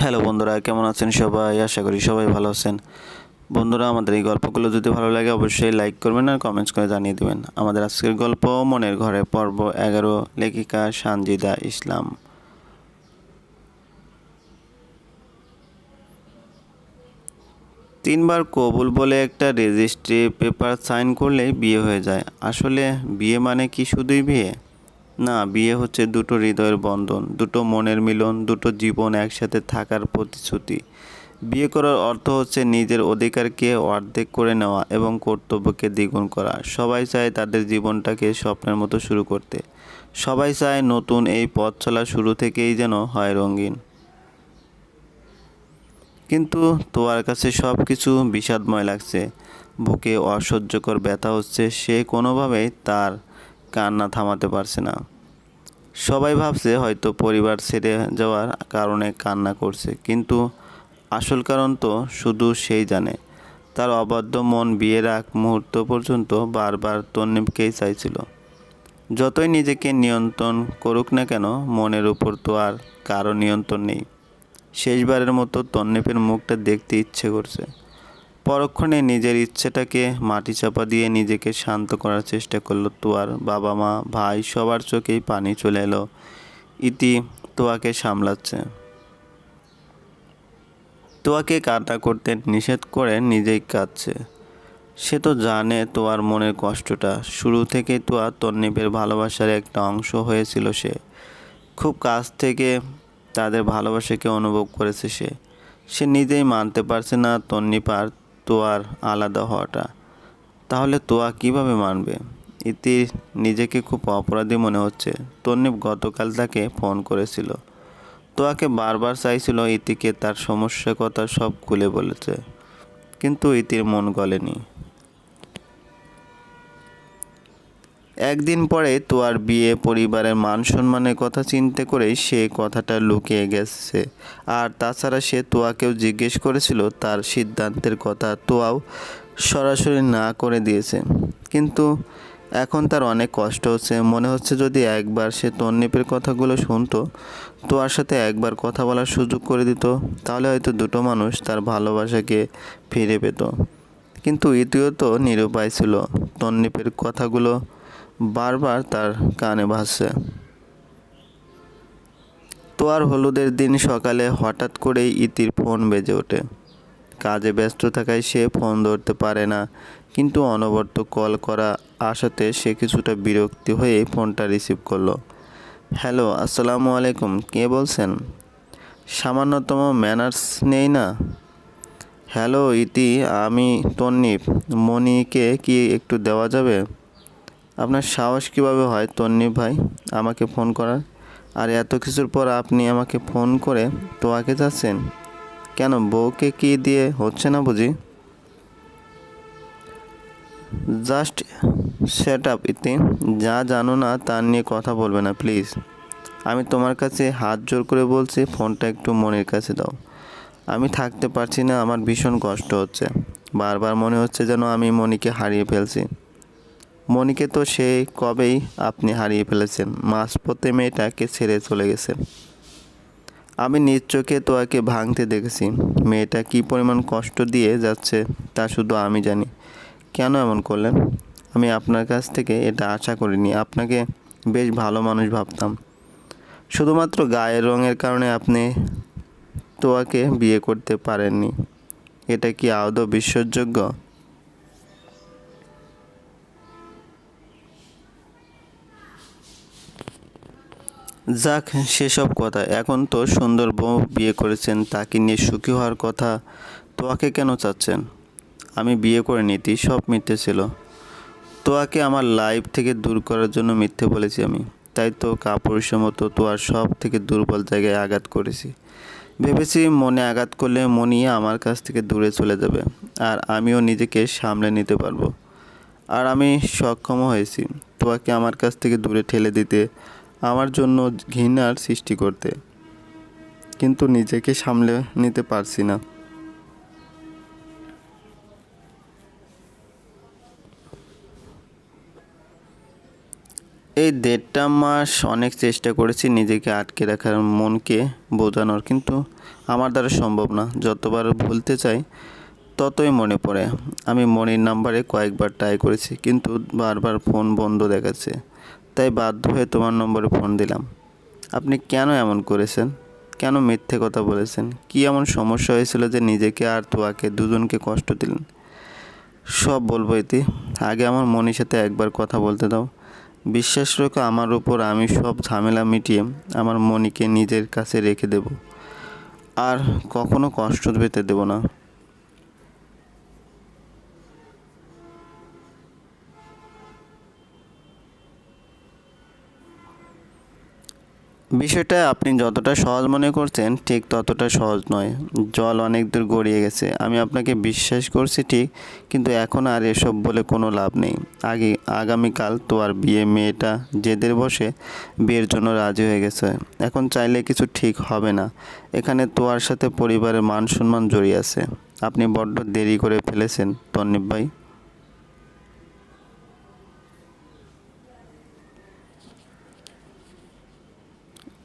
Hello বন্ধুরা, কেমন আছেন সবাই? আশা করি সবাই ভালো আছেন। বন্ধুরা, আমাদের এই গল্পগুলো যদি ভালো লাগে, অবশ্যই লাইক করবেন আর কমেন্টস করে জানিয়ে দেবেন। আমাদের আজকের গল্প, মনের ঘরে পর্ব এগারো, লেখিকা সানজিদা ইসলাম। তিনবার কবুল বলে একটা রেজিস্ট্রি পেপার সাইন করলেই বিয়ে হয়ে যায়। আসলে বিয়ে মানে কি শুধুই বিয়ে? না, বিয়ে হচ্ছে দুটো হৃদয়ের বন্ধন, দুটো মনের মিলন, দুটো জীবন একসাথে থাকার প্রতিশ্রুতি। বিয়ে করার অর্থ হচ্ছে নিজের অধিকারকে অর্ধেক করে নেওয়া এবং কর্তব্যকে দ্বিগুণ করা। সবাই চায় তাদের জীবনটাকে স্বপ্নের মতো শুরু করতে। সবাই চায় নতুন এই পথ চলা শুরু থেকেই যেন হয় রঙিন। কিন্তু তোয়ার কাছে সব কিছু বিষাদময় লাগছে। বুকে অসহ্যকর ব্যথা হচ্ছে, সে কোনোভাবেই তার কান্না থামাতে পারছে না। সবাই ভাবছে হয়তো পরিবার ছেড়ে যাওয়ার কারণে কান্না করছে, কিন্তু আসল কারণ তো শুধু সেই জানে। তার অবাধ্য মন বিয়ের আগ মুহূর্ত পর্যন্ত বারবার তন্নিমকেই চাইছিল। যতই নিজেকে নিয়ন্ত্রণ করুক না কেন, মনের উপর তো আর কারও নিয়ন্ত্রণ নেই। শেষবারের মতো তন্নিপের মুখটা দেখতে ইচ্ছে করছে। পরক্ষণে নিজের ইচ্ছেটাকে মাটি চাপা দিয়ে নিজেকে শান্ত করার চেষ্টা করল তোয়ার বাবা মা ভাই, সবার চোখেই পানি চলে এলো। ইতি তোয়াকে সামলাচ্ছে। তোয়াকে কান্না করতে নিষেধ করে নিজেই কাঁদছে। সে তো জানে তোয়ার মনের কষ্টটা। শুরু থেকে তোয়া তন্নিপের ভালোবাসার একটা অংশ হয়েছিল সে। খুব কাছ থেকে তাদের ভালোবাসাকে অনুভব করেছে সে। সে নিজেই মানতে পারছে না তন্নিপার তোয়ার আলাদা হওয়াটা। তাহলে তোয়া কীভাবে মানবে? ইতি নিজেকে খুব অপরাধী মনে হচ্ছে। তন্নিপ গতকাল তাকে ফোন করেছিল। তোয়াকে বারবার চাইছিল ইতিকে তার সমস্যার কথা সব খুলে বলেছে। কিন্তু ইতির মন গলেনি। একদিন পরে তোয়ার বিয়ে, পরিবারের মান সম্মানের কথা চিন্তা করেই সে কথাটা লুকিয়ে গেছে। আর তাছাড়া সে তোয়াকেও জিজ্ঞেস করেছিল তার সিদ্ধান্তের কথা তোয়াও সরাসরি না করে দিয়েছে। কিন্তু এখন তার অনেক কষ্ট হচ্ছে। মনে হচ্ছে যদি একবার সে তন্নিপের কথাগুলো শুনতো, তোয়ার সাথে একবার কথা বলার সুযোগ করে দিত, তাহলে হয়তো দুটো মানুষ তার ভালোবাসাকে ফিরে পেত। কিন্তু ইতিও তো নিরুপায় ছিল। তন্নিপের কথাগুলো বারবার তার কানে ভাসছে। তোয়ার হলুদের দিন সকালে হঠাৎ করেই ইতির ফোন বেজে ওঠে। কাজে ব্যস্ত থাকায় সে ফোন ধরতে পারে না, কিন্তু অনবরত কল করা আসাতে সে কিছুটা বিরক্তি হয়ে ফোনটা রিসিভ করল। হ্যালো, আসসালামু আলাইকুম, কে বলছেন? সামান্যতম ম্যানার্স নেই না? হ্যালো, ইতি, আমি তন্নিপ মনিকে কি একটু দেওয়া যাবে? আপনার সাহস কীভাবে হয়, তন্নি ভাই? আমাকে ফোন করার। আর এত কিছুর পর আপনি আমাকে ফোন করে তোয়াকে যাচ্ছেন? কেন, বউকে কি দিয়ে হচ্ছে না বুঝি? জাস্ট সেট আপ ইতি। যা জানো না, তার নিয়ে কথা বলবে না প্লিজ আমি তোমার কাছে হাত জোর করে বলছি ফোনটা একটু মনের কাছে দাও। আমি থাকতে পারছি না, আমার ভীষণ কষ্ট হচ্ছে। বারবার মনে হচ্ছে যেন আমি মনিকে হারিয়ে ফেলছি। মনিকে তো সে কবেই আপনি হারিয়ে ফেলেছেন। মাঝপথে মেয়েটাকে ছেড়ে চলে গেছে। আমি নিজ চোখে তোয়াকে ভাঙতে দেখেছি। মেয়েটা কী পরিমাণ কষ্ট দিয়ে যাচ্ছে তা শুধু আমি জানি। কেন এমন করলেন? আমি আপনার কাছ থেকে এটা আশা করিনি। আপনাকে বেশ ভালো মানুষ ভাবতাম। শুধুমাত্র গায়ের রঙের কারণে আপনি তোয়াকে বিয়ে করতে পারেননি। এটা কি আদৌ বিশ্বাসযোগ্য যাক, সেসব কথা। এখন তো সুন্দর বউ বিয়ে করেছেন, তাকে নিয়ে সুখী হওয়ার কথা তোয়াকে কেন চাচ্ছেন? আমি বিয়ে করে নিতি, সব মিথ্যে ছিল। তোয়াকে আমার লাইফ থেকে দূর করার জন্য মিথ্যে বলেছি আমি। তাই তো কাপুরুষের মতো তোয়ার সব থেকে দুর্বল জায়গায় আঘাত করেছি। ভেবেছি মনে আঘাত করলে মনি আমার কাছ থেকে দূরে চলে যাবে, আর আমিও নিজেকে সামলে নিতে পারব। আর আমি সক্ষম হয়েছি। তোয়াকে আমার কাছ থেকে দূরে ঠেলে দিতে আমার জন্য ঘৃণার সৃষ্টি করতে, কিন্তু নিজেকে সামলে নিতে পারছি না। এই দেড়টা মাস অনেক চেষ্টা করেছি নিজেকে আটকে রাখার, মনকে বোঝানোর, কিন্তু আমার দ্বারা সম্ভব না। যতবার ভুলতে চাই, ততই মনে পড়ে। আমি মনির নাম্বারে কয়েকবার ট্রাই করেছি, কিন্তু বারবার ফোন বন্ধ দেখাচ্ছে। তাই বাধ্য হয়ে তোমার নম্বরে ফোন দিলাম। আপনি কেন এমন করেছেন? কেন মিথ্যে কথা বলেছেন? কি এমন সমস্যা হয়েছিল যে নিজেকে আর তোয়াকে দুজনকে কষ্ট দিলেন? সব বলব ইতি। আগে আমার মনির সাথে একবার কথা বলতে দাও। বিশ্বাস রেখো আমার উপর আমি সব ঝামেলা মিটিয়ে আমার মনিকে নিজের কাছে রেখে দেব। আর কখনো কষ্ট পেতে দেব না। বিষয়টা আপনি যতটা সহজ মনে করছেন, ঠিক ততটা সহজ নয়। জল অনেক দূর গড়িয়ে গেছে। আমি আপনাকে বিশ্বাস করছি ঠিক, কিন্তু এখন আর এসব বলে কোনো লাভ নেই। আগে, আগামীকাল তো আর বিয়ে মেয়েটা জেদের বসে বিয়ের জন্য রাজি হয়ে গেছে। এখন চাইলে কিছু ঠিক হবে না। এখানে তোয়ার সাথে পরিবারের মান সম্মান জড়িয়ে আছে। আপনি বড্ড দেরি করে ফেলেছেন তন্নিব ভাই।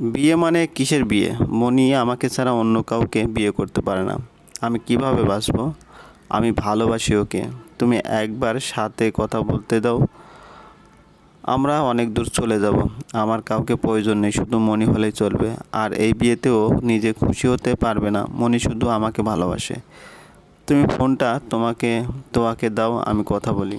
বিয়ে মানে কিসের বিয়ে? মনি আমাকে ছাড়া অন্য কাউকে বিয়ে করতে পারে না। আমি কীভাবে বাঁচবো? আমি ভালোবাসি ওকে। তুমি একবার সাথে কথা বলতে দাও। আমরা অনেক দূর চলে যাব। আমার কাউকে প্রয়োজন নেই, শুধু মনি হলেই চলবে। আর এই বিয়েতেও নিজে খুশি হতে পারবে না। মনি শুধু আমাকে ভালোবাসে। তুমি ফোনটা তোমাকে তোয়াকে দাও, আমি কথা বলি।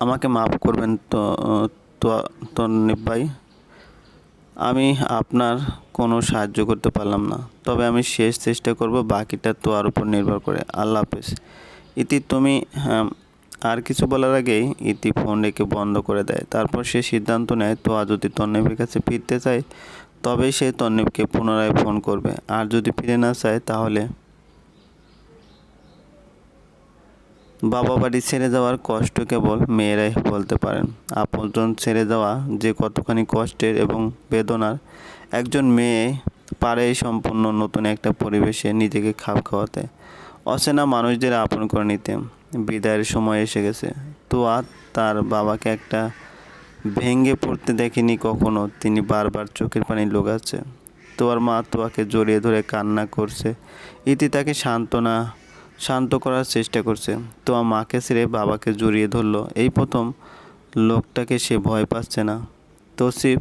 আমাকে মাফ করবেন তো তো তন্নিব ভাই আমি আপনার কোনো সাহায্য করতে পারলাম না। তবে আমি শেষ চেষ্টা করব বাকিটা তোয়ার উপর নির্ভর করে। আল্লাহ হাফেজ। ইতি তুমি হ্যাঁ, আর কিছু বলার আগেই ইতি ফোন রেখে বন্ধ করে দেয়। তারপর সে সিদ্ধান্ত নেয় তোয়া যদি তন্নিবের কাছে ফিরতে চায় তবেই সে তন্নিবকে পুনরায় ফোন করবে। আর যদি ফিরে না চায় তাহলে বাবা বাড়ি ছেড়ে যাওয়ার কষ্ট কেবল মেয়েরাই বলতে পারেন। আপনজন ছেড়ে যাওয়া যে কতখানি কষ্টের এবং বেদনার, একজন মেয়ে পারে সম্পূর্ণ নতুন একটা পরিবেশে নিজেকে খাপ খাওয়াতে। অচেনা মানুষদের আপন করে নিতে। বিদায়ের সময় এসে গেছে। তো আর তার বাবাকে একটা ভেঙে পড়তে দেখেনি কখনো। তিনি বারবার চোখের পানি লোগাচ্ছে তোয়ার মা তোয়াকে জড়িয়ে ধরে কান্না করছে। ইতি তাকে সান্ত্বনা শান্ত করার চেষ্টা করছে। তো মাকে ছেড়ে বাবাকে জড়িয়ে ধরলো। এই প্রথম লোকটাকে সে ভয় পাচ্ছে না। তসিফ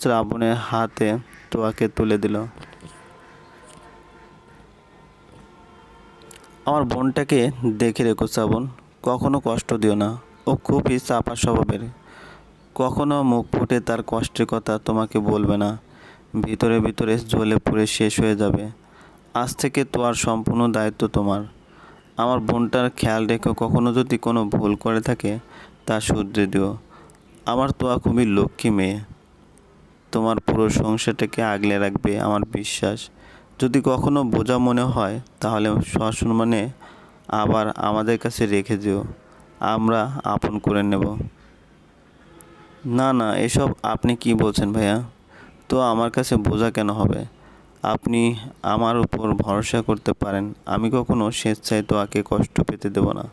শ্রাবণের হাতে তোয়াকে তুলে দিল। আমার বোনটাকে দেখে রেখো শ্রাবণ, কখনো কষ্ট দিও না। ও খুবই চাপা স্বভাবের। কখনো মুখ ফুটে তার কষ্টের কথা তোমাকে বলবে না। ভিতরে ভিতরে জ্বলে পুড়ে শেষ হয়ে যাবে। আজ থেকে তোমার সম্পূর্ণ দায়িত্ব তোমার। আমার বোনটার খেয়াল রেখো, কখনো যদি কোনো ভুল করে থাকে, তা শুধরে দিও। আমার তোয়া খুবই লক্ষ্মী মেয়ে। তোমার পুরো সংসারটাকে আগলে রাখবে আমার বিশ্বাস। যদি কখনো বোঝা মনে হয়, তাহলে সসম্মানে আবার আমাদের কাছে রেখে দিও। আমরা আপন করে নেব। না না, এসব আপনি কি বলছেন ভাইয়া? তো আমার কাছে বোঝা কেন হবে? আপনি আমার উপর ভরসা করতে পারেন। আমি কখনো স্বেচ্ছায় তোয়াকে কষ্ট পেতে দেব না।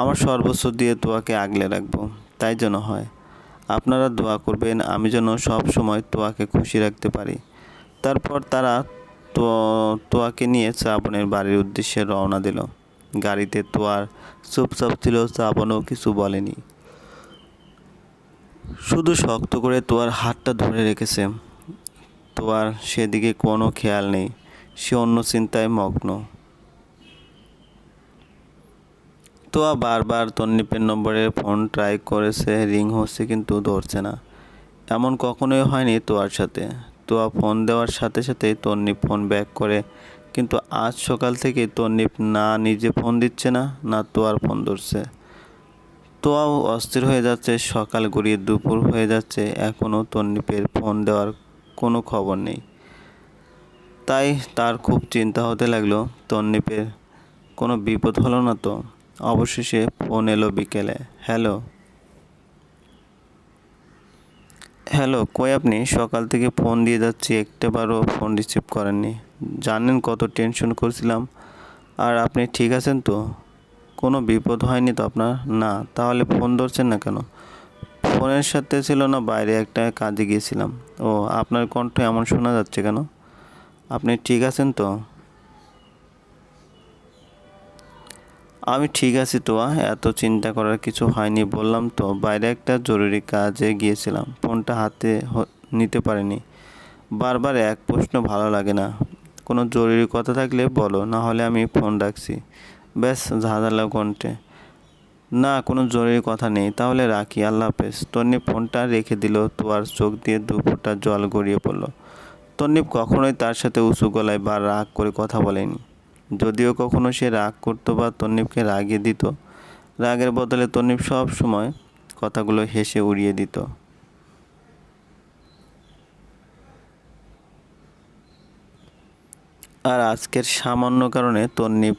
আমার সর্বস্ব দিয়ে তোয়াকে আগলে রাখব, তাই যেন হয়। আপনারা দোয়া করবেন, আমি যেন সব সময় তোয়াকে খুশি রাখতে পারি। তারপর তারা তোয়াকে নিয়ে শ্রাবণের বাড়ির উদ্দেশ্যে রওনা দিল। গাড়িতে তোয়ার চুপচাপ ছিল, শ্রাবণও কিছু বলেনি। শুধু শক্ত করে তোয়ার হাতটা ধরে রেখেছে। তোয়ার সেদিকে কোনো খেয়াল নেই। সে অন্য চিন্তায় মগ্ন। তোয়া বারবার তন্নিপের নম্বরে ফোন ট্রাই করেছে রিং হচ্ছে কিন্তু ধরছে না। এমন কখনোই হয়নি তোয়ার সাথে। তোয়া ফোন দেওয়ার সাথে সাথে তন্নিপ ফোন ব্যাক করে। কিন্তু আজ সকাল থেকে তন্নিপ না নিজে ফোন দিচ্ছে না না তোয়ার ফোন ধরছে। তোয়াও অস্থির হয়ে যাচ্ছে, সকাল গড়িয়ে দুপুর হয়ে যাচ্ছে। এখনও তন্নিপের ফোন দেওয়ার কোনো খবর নেই। তাই তার খুব চিন্তা হতে লাগল তন্নিপের। কোনো বিপদ হলো না তো? অবশেষে ফোন এলো বিকেলে। হ্যালো। হ্যালো, কই আপনি? সকাল থেকে ফোন দিয়ে যাচ্ছি, একটাবারও ফোন রিসিভ করেননি। জানেন কত টেনশন করছিলাম। আর আপনি ঠিক আছেন তো? কোনো বিপদ হয়নি তো আপনার? না, তাহলে ফোন ধরছেন না কেন? ফোনের সাথে ছিল না, বাইরে একটা কাজে গিয়েছিলাম। ও, আপনার কণ্ঠ এমন শোনা যাচ্ছে কেন? আপনি ঠিক আছেন তো? আমি ঠিক আছি তো এত চিন্তা করার কিছু হয়নি, বললাম তো, বাইরে একটা জরুরি কাজে গিয়েছিলাম, ফোনটা হাতে নিতে পারিনি। বারবার এক প্রশ্ন ভালো লাগে না, কোনো জরুরি কথা থাকলে বলো, না হলে আমি ফোন রাখছি ব্যাস ঝাঁঝালা কণ্ঠে। না, কোনো জরুরি কথা নেই। তাহলে রাখি, আল্লাহ হাফেজ। তন্নি ফোনটা রেখে দিল তোয়ার চোখ দিয়ে দুপুরটা জল গড়িয়ে পড়ল। তন্নিপ কখনোই তার সাথে উঁচু গলায় বা রাগ করে কথা বলেনি। যদিও কখনো সে রাগ করতো বা তন্নিপকে রাগিয়ে দিত, রাগের বদলে তন্নিপ সব সময় কথাগুলো হেসে উড়িয়ে দিত। আর আজকের সামান্য কারণে তন্নিপ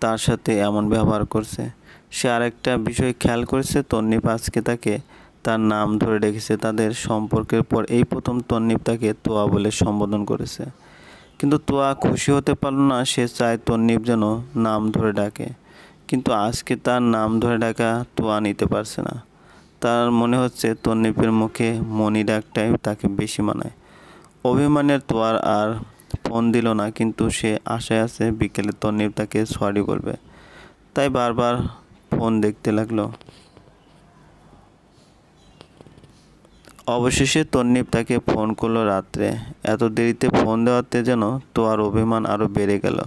তার সাথে এমন ব্যবহার করছে। সে আরেকটা বিষয় খেয়াল করেছে তন্নিপ আজকে তাকে তার নাম ধরে রেখেছে তাদের সম্পর্কের পর এই প্রথম তন্নিপ তাকে তোয়া বলে সম্বোধন করেছে। কিন্তু তোয়া খুশি হতে পারল না, সে চায় তন্নিপ যেন নাম ধরে ডাকে। কিন্তু আজকে তার নাম ধরে ডাকা তোয়া নিতে পারছে না। তার মনে হচ্ছে তন্নিপের মুখে মনি ডাকটাই তাকে বেশি মানায়। অভিমানের তোয়ার আর ফোন দিল না, কিন্তু সে আশায় আছে বিকেলে তন্নিপ তাকে সরি বলবে। তাই বারবার ফোন দেখতে লাগল। অবশেষে তন্নিপ তাকে ফোন করল রাত্রে। এত দেরিতে ফোন দেওয়াতে যেন তোয়ার অভিমান আরও বেড়ে গেল।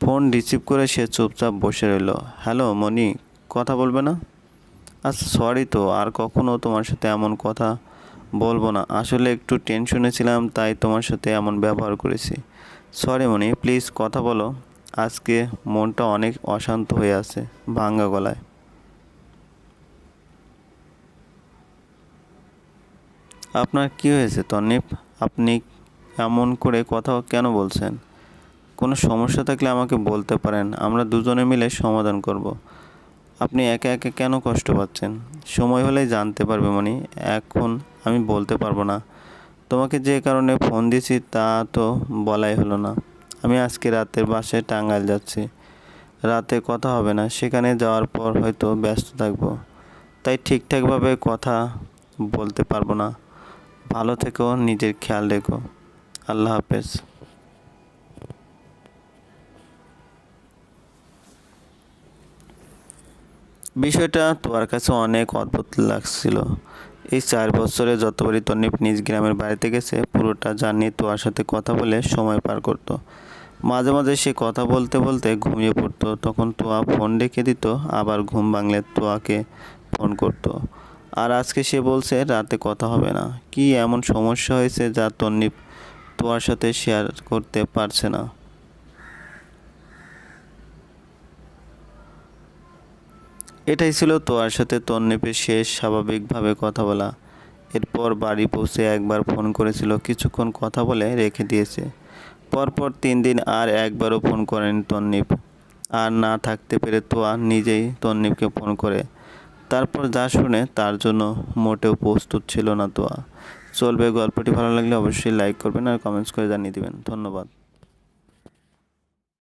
ফোন রিসিভ করে সে চুপচাপ বসে রইল। হ্যালো মনি কথা বলবে না? আচ্ছা সরি তো, আর কখনো তোমার সাথে এমন কথা বলব না। আসলে একটু টেনশনে ছিলাম, তাই তোমার সাথে এমন ব্যবহার করেছি। সরি মনি প্লিজ কথা বলো। আজকে মনটা অনেক অশান্ত হয়ে আছে ভাঙ্গা গলায়। আপনার কি হয়েছে তন্নিপ আপনি এমন করে কথা কেন বলছেন? কোনো সমস্যা থাকলে আমাকে বলতে পারেন, আমরা দুজনে মিলে সমাধান করব। আপনি একা একা কেন কষ্ট পাচ্ছেন? সময় হলেই জানতে পারবে মনি এখন আমি বলতে পারব না। তোমাকে যে কারণে ফোন দিয়েছি তা তো বলাই হলো না। আমি আজকে রাতের বাসে টাঙ্গাইল যাচ্ছি। রাতে কথা হবে না, সেখানে যাওয়ার পর হয়তো ব্যস্ত থাকব। তাই ঠিকঠাকভাবে কথা বলতে পারব না। ভালো থেকো, নিজের খেয়াল রেখো। আল্লাহ হাফেজ। বিষয়টা তোমার কাছে অনেক অদ্ভুত লাগছিল। এই চার বছরে যতবারই তন্নিপ নিজ গ্রামের বাড়িতে গেছে, পুরোটা জার্নি তোয়ার সাথে কথা বলে সময় পার করত। মাঝে মাঝে সে কথা বলতে বলতে ঘুমিয়ে পড়তো তখন তোয়া ফোন রেখে দিত, আবার ঘুম ভাঙলে তোয়াকে ফোন করত। আর আজকে সে বলছে, রাতে কথা হবে না কি এমন সমস্যা হয়েছে যা তন্নিপ তোয়ার সাথে শেয়ার করতে পারছে না এটাই ছিল তোয়ার সাথে তন্নিপের শেষ স্বাভাবিকভাবে কথা বলা। এরপর বাড়ি পৌঁছে একবার ফোন করেছিল, কিছুক্ষণ কথা বলে রেখে দিয়েছে। পরপর তিন দিন আর একবারও ফোন করেন তন্নিপ আর না থাকতে পেরে তোয়া নিজেই তন্নিপকে ফোন করে। তারপর যা শুনে তার জন্য মোটেও প্রস্তুত ছিল না তোয়া। চলবে গল্পটি ভালো লাগলে অবশ্যই লাইক করবেন আর কমেন্টস করে জানিয়ে দিবেন। ধন্যবাদ।